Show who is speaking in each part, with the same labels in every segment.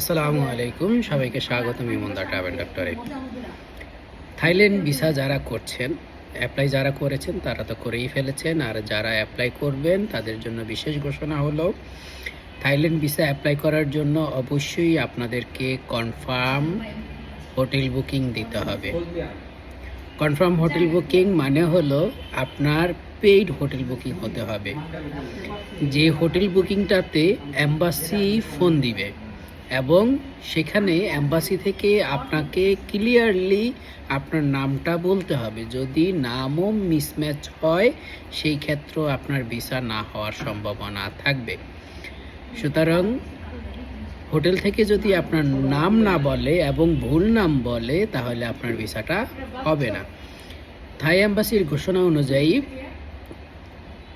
Speaker 1: আসসালামু আলাইকুম, সবাইকে স্বাগতম ইমনদা ট্রাভেল ডক্টরে থাইল্যান্ড ভিসা যারা করছেন অ্যাপ্লাই যারা করেছেন, তারা তো করেই ফেলেছেন। আর যারা অ্যাপ্লাই করবেন, তাদের জন্য বিশেষ ঘোষণা হলো, থাইল্যান্ড ভিসা অ্যাপ্লাই করার জন্য অবশ্যই আপনাদেরকে কনফার্ম হোটেল বুকিং দিতে হবে। কনফার্ম হোটেল বুকিং মানে হলো আপনার পেইড হোটেল বুকিং হতে হবে। যে হোটেল বুকিংটাতে অ্যাম্বাসি ফোন দিবে। এবং সেখানে অ্যাম্বাসি থেকে আপনাকে ক্লিয়ারলি আপনার নামটা বলতে হবে। যদি নামও মিসম্যাচ হয়, সেই ক্ষেত্রেও আপনার ভিসা না হওয়ার সম্ভাবনা থাকবে। সুতরাং হোটেল থেকে যদি আপনার নাম না বলে এবং ভুল নাম বলে, তাহলে আপনার ভিসাটা হবে না। থাই অ্যাম্বাসির ঘোষণা অনুযায়ী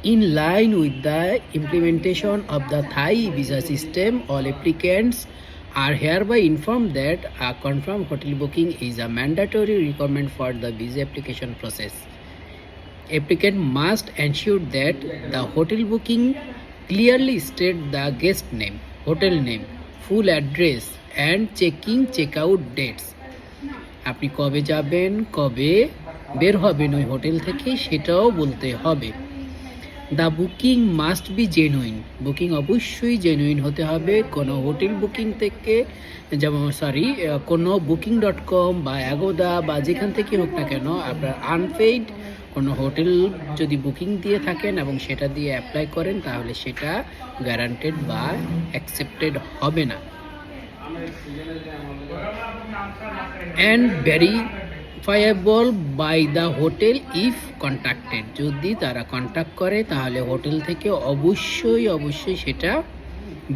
Speaker 1: In line with the implementation of the Thai visa system, all applicants are hereby informed that a confirmed hotel booking is a mandatory requirement for the visa application process. Applicant must ensure that the hotel booking clearly state the guest name, hotel name, full address and check-in check-out dates. আপনি কবে যাবেন কবে বের হবেন ওই hotel থেকে সেটাও বলতে হবে the booking must be genuine booking অবশ্যই জেনুইন হতে হবে। কোনো হোটেল বুকিং থেকে, যেমন সরি কোনো বুকিং ডট কম বা অ্যাগোদা বা যেখান থেকে হোক না কেন, আপনার আনপেইড কোনো হোটেল যদি বুকিং দিয়ে থাকেন এবং সেটা দিয়ে অ্যাপ্লাই করেন, তাহলে সেটা গ্যারান্টেড বা অ্যাকসেপ্টেড হবে না। And verifiable by the hotel if contacted যদি তারা কন্ট্যাক্ট করে, তাহলে হোটেল থেকে অবশ্যই অবশ্যই সেটা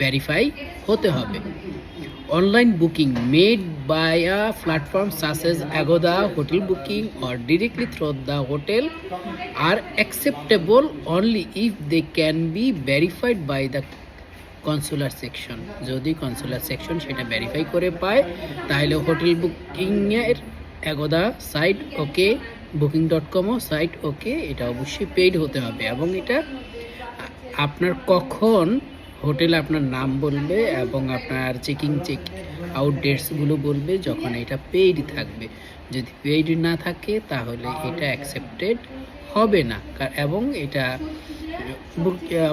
Speaker 1: ভেরিফাই হতে হবে। Online booking made by a platform such as Agoda hotel booking or directly through the hotel are acceptable only if they can be verified by the consular section যদি consular section সেটা verify করে পায়, তাহলে hotel বুকিংয়ের Agoda site okay, booking dot কমও site okay, এটা অবশ্যই paid হতে হবে। এবং এটা আপনার কখন হোটেল আপনার নাম বলবে এবং আপনার চেকিং চেক আউট ডেটসগুলো বলবে যখন এটা পেইড থাকবে। যদি পেইড না থাকে তাহলে এটা অ্যাকসেপ্টেড হবে না। এবং এটা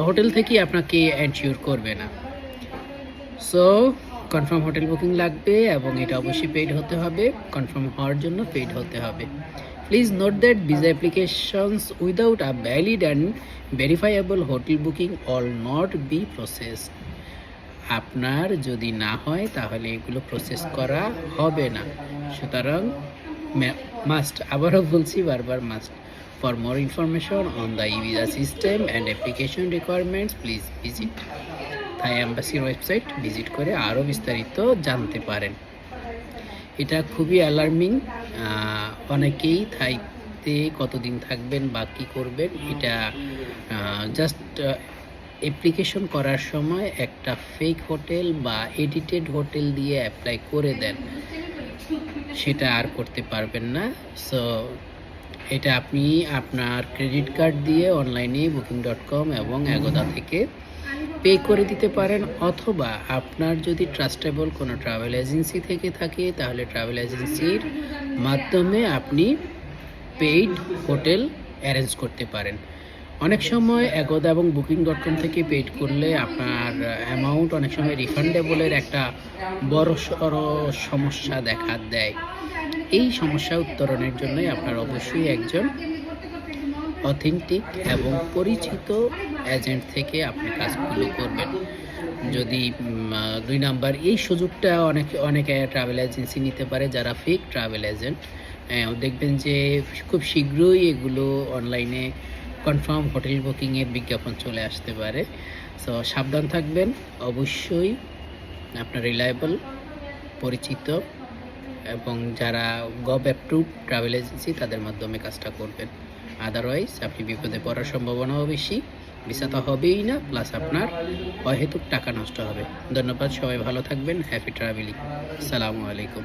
Speaker 1: হোটেল থেকেই আপনাকে এনশিওর করবে না। সো কনফার্ম হোটেল বুকিং লাগবে এবং এটা অবশ্যই পেইড হতে হবে। কনফার্ম হওয়ার জন্য পেইড হতে হবে। Please note that visa applications without a valid and verifiable hotel booking all not be processed. আপনার যদি না হয়, তাহলে এগুলো প্রসেস করা হবে না। সুতরাং মাস্ট আবারও বলছি বারবার must for more information on the e visa system and application requirements please Thai অ্যাম্বাসির website visit করে আরও বিস্তারিত জানতে পারেন। এটা খুবই অ্যালার্মিং অনেকেই থাইতে কতদিন থাকবেন বা কী করবেন, এটা জাস্ট অ্যাপ্লিকেশন করার সময় একটা ফেক হোটেল বা এডিটেড হোটেল দিয়ে অ্যাপ্লাই করে দেন। সেটা আর করতে পারবেন না। সো এটা আপনি আপনার ক্রেডিট কার্ড দিয়ে অনলাইনে বুকিং ডট কম এবং অ্যাগোদা থেকে পে করে দিতে পারেন, অথবা আপনার যদি ট্রাস্টেবল কোনো ট্রাভেল এজেন্সি থেকে থাকে, তাহলে ট্রাভেল এজেন্সির মাধ্যমে আপনি পেইড হোটেল অ্যারেঞ্জ করতে পারেন। অনেক সময় একদা এবং বুকিং ডট কম থেকে পেইড করলে আপনার অ্যামাউন্ট অনেক সময় রিফান্ডেবলের একটা বড় সড় সমস্যা দেখা দেয়। এই সমস্যা উত্তরণের জন্যই আপনার অবশ্যই একজন অথেন্টিক এবং পরিচিত এজেন্ট থেকে আপনি কাজগুলো করবেন। যদি দুই নাম্বার, এই সুযোগটা অনেক অনেক ট্রাভেল এজেন্সি নিতে পারে যারা ফেক ট্রাভেল এজেন্ট দেখবেন যে খুব শীঘ্রই এগুলো অনলাইনে কনফার্ম হোটেল বুকিংয়ের বিজ্ঞাপন চলে আসতে পারে। সো সাবধান থাকবেন। অবশ্যই আপনার রিলায়েবল পরিচিত এবং যারা গভ অ্যাপ্রুভ ট্রাভেল এজেন্সি তাদের মাধ্যমে কাজটা করবেন। আদারওয়াইজ আপনি বিপদে পড়ার সম্ভাবনাও বেশি ভিসা তো হবেই না প্লাস আপনার অহেতুক টাকা নষ্ট হবে। ধন্যবাদ, সবাই ভালো থাকবেন হ্যাপি ট্রাভেলিং সালামু আলাইকুম।